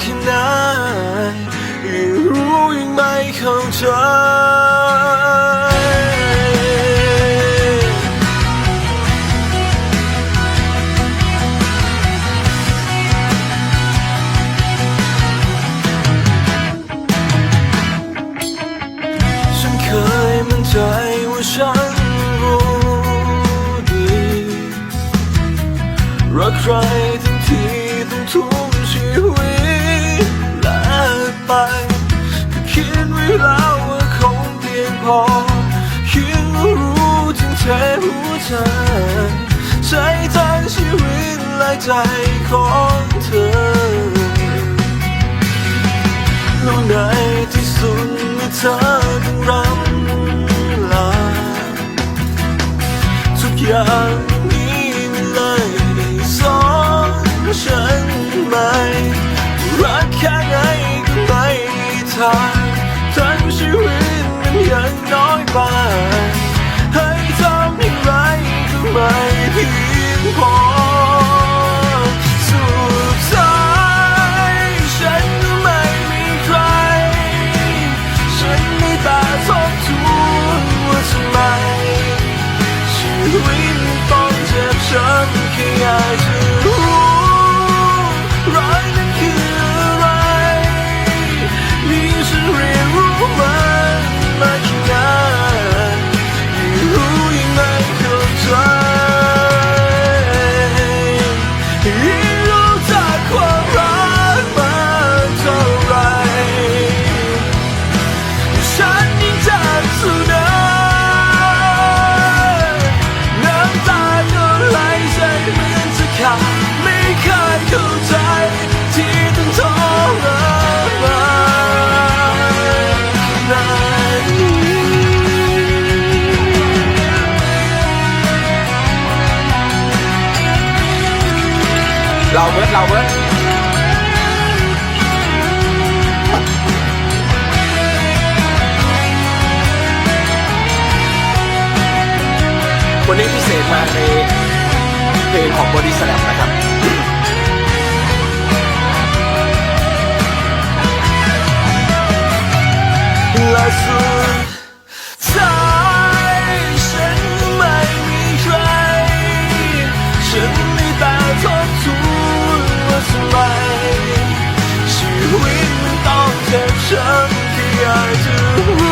ค่ไหนยิ่งรู้ยิ่งไม่เข้าใจฉันเคยมั่นใจว่าฉันรู้ดีรักใคร งเทหัวใจใช้ทั้งชีวิตและใจของเธอแล้วในที่สุดเมื่อเธอต้องรำลาทุกอย่างนี้มันเลยได้สอนฉันไหมรักแค่ไหนก็ไม่ทางทั้งชีวิตมันยังน้อยไป ไม่เพียงพอสุดท้ายฉันไม่มีใคร ฉันไม่ตาทบทวนว่าทำไมชีวิตาเบิร์วันนี้พิเศษมาในเพลงของบริสแลมนะครับและสุด I do.